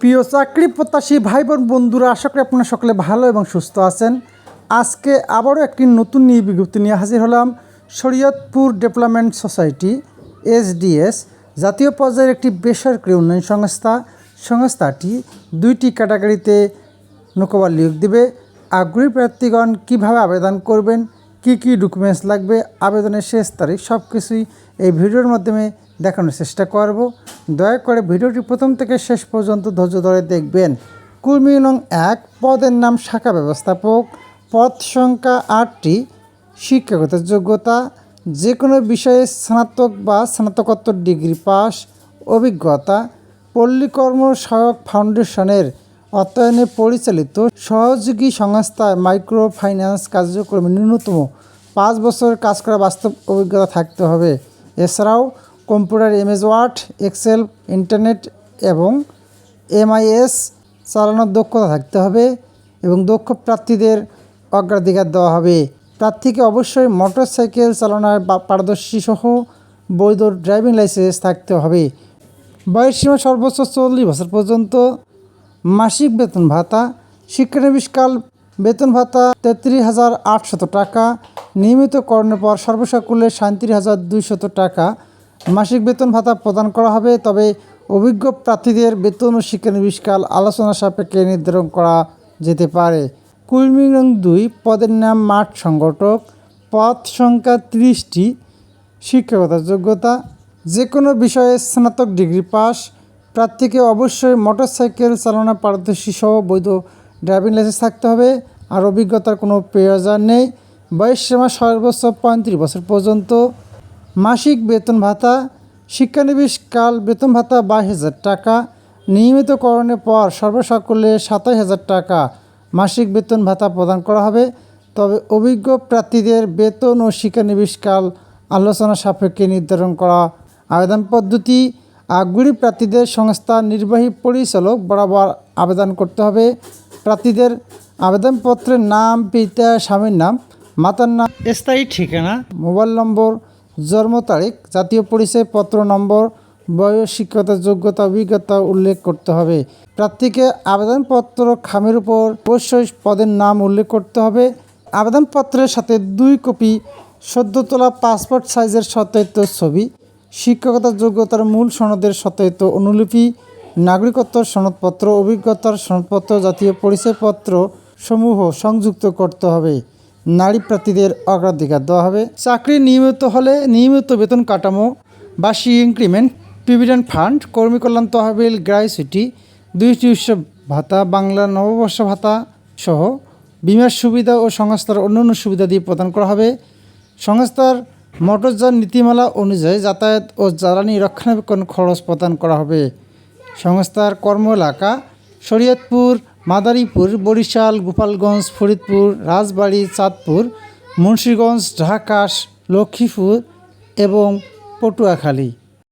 প্রিয় চাকরি প্রত্যাশী ভাই বোন বন্ধুরা, আশা করি আপনারা সকলে ভালো এবং সুস্থ আছেন। আজকে আবারও একটি নতুন নিয়ে বিজ্ঞপ্তি নিয়ে হাজির হলাম শরীয়তপুর ডেভেলপমেন্ট সোসাইটি, এসডিএস, জাতীয় পর্যায়ের একটি বেসরকারি উন্নয়ন সংস্থা। সংস্থাটি দুইটি ক্যাটাগরিতে নৌকবার নিয়োগ দেবে। আগ্রহী প্রার্থীগণ কীভাবে আবেদন করবেন, কি কি ডকুমেন্টস লাগবে, আবেদনের শেষ তারিখ সব কিছুই এই ভিডিওর মাধ্যমে দেখানোর চেষ্টা করব। দয়া করে ভিডিওটি প্রথম থেকে শেষ পর্যন্ত ধৈর্য ধরে দেখবেন। কুর্মী নং এক, পদের নাম শাখা ব্যবস্থাপক। পদ সংখ্যা আটটি, শিক্ষাগত যোগ্যতা। যে কোনো বিষয়ে স্নাতক বা স্নাতকোত্তর ডিগ্রি পাস। অভিজ্ঞতা, পল্লীকর্ম সহায়ক ফাউন্ডেশনের অর্থায়নে পরিচালিত সহযোগী সংস্থায় মাইক্রো ফাইন্যান্স কার্যক্রমে ন্যূনতম পাঁচ বছর কাজ করা বাস্তব অভিজ্ঞতা থাকতে হবে। এছাড়াও computer MS Word, Excel, internet এবং এমআইএস চালানোর দক্ষতা থাকতে হবে এবং দক্ষ প্রার্থীদের অগ্রাধিকার দেওয়া হবে। প্রার্থীকে অবশ্যই মোটরসাইকেল চালানোর পারদর্শী সহ বৈধ ড্রাইভিং লাইসেন্স থাকতে হবে। বয়সসীমা সর্বোচ্চ চল্লিশ বছর পর্যন্ত। মাসিক বেতন ভাতা। শিক্ষানবিষ্কাল বেতন ভাতা তেত্রিশ হাজার আটশত টাকা। নিয়মিত কর্ণের পর সর্বসাকুল্যে সাঁত্রিশ হাজার দুইশত টাকা। মাসিক বেতন ভাতা প্রদান করা হবে, তবে অভিজ্ঞ প্রার্থীদের বেতন ও শিক্ষা শিক্ষানবিষ্কাল আলোচনা সাপেক্ষে নির্ধারণ করা যেতে পারে। কুলমি দুই পদের নাম মাঠ সংগঠক, পদ সংখ্যা ত্রিশটি শিক্ষাগত যোগ্যতা যে কোনো বিষয়ে স্নাতক ডিগ্রি পাস, প্রার্থীকে অবশ্যই মোটরসাইকেল চালানো পারদর্শী সহ বৈধ ড্রাইভিং লাইসেন্স থাকতে হবে। আর অভিজ্ঞতার কোনো প্রয়োজন নেই। বয়স সীমা সর্বোচ্চ পঁয়ত্রিশ বছর পর্যন্ত। মাসিক বেতন ভাতা শিক্ষানবিশ কাল বেতন ভাতা বাইশ হাজার টাকা নিয়মিতকরণের পর সর্বসাকুল্যে সাতাশ হাজার টাকা মাসিক বেতন ভাতা প্রদান করা হবে। তবে অভিজ্ঞ প্রার্থীদের বেতন ও শিক্ষানবিশকাল আলোচনা সাপেক্ষে নির্ধারণ করা আবেদন পদ্ধতি আগ্রহী প্রার্থীদের সংস্থার নির্বাহী পরিচালক বরাবর আবেদন করতে হবে। প্রার্থীদের আবেদনপত্রের নাম পিতা স্বামীর নাম মাতার নাম স্থায়ী ঠিকানা মোবাইল নম্বর জন্ম তারিখ, জাতীয় পরিচয়পত্র নম্বর, বয়স শিক্ষতা যোগ্যতা, অভিজ্ঞতা উল্লেখ করতে হবে। প্রার্থীকে আবেদনপত্র খামের উপর অবশ্যই পদের নাম উল্লেখ করতে হবে। আবেদনপত্রের সাথে দুই কপি সদ্য তোলা পাসপোর্ট সাইজের সত্যায়িত ছবি শিক্ষকতা যোগ্যতার মূল সনদের সত্যায়িত অনুলিপি, নাগরিকত্ব সনদপত্র, অভিজ্ঞতার সনদপত্র, জাতীয় পরিচয়পত্র সমূহ সংযুক্ত করতে হবে। নারী প্রার্থীদের অগ্রাধিকার দেওয়া হবে। চাকরি নিয়মিত হলে নিয়মিত বেতন কাঠামো বার্ষিক ইনক্রিমেন্ট প্রভিডেন্ট ফান্ড কর্মী কল্যাণ তহবিল গ্রাইসিটি দুইটি উৎসব ভাতা, বাংলা নববর্ষ ভাতা সহ বিমার সুবিধা ও সংস্থার অন্যান্য সুবিধা দিয়ে প্রদান করা হবে। সংস্থার মোটরযান নীতিমালা অনুযায়ী যাতায়াত ও জ্বালানি রক্ষণাবেক্ষণ খরচ প্রদান করা হবে। সংস্থার কর্ম এলাকা শরীয়তপুর মাদারীপুর বরিশাল গোপালগঞ্জ ফরিদপুর রাজবাড়ি চাঁদপুর মুন্সীগঞ্জ ঢাকা লক্ষ্মীপুর এবং পটুয়াখালী।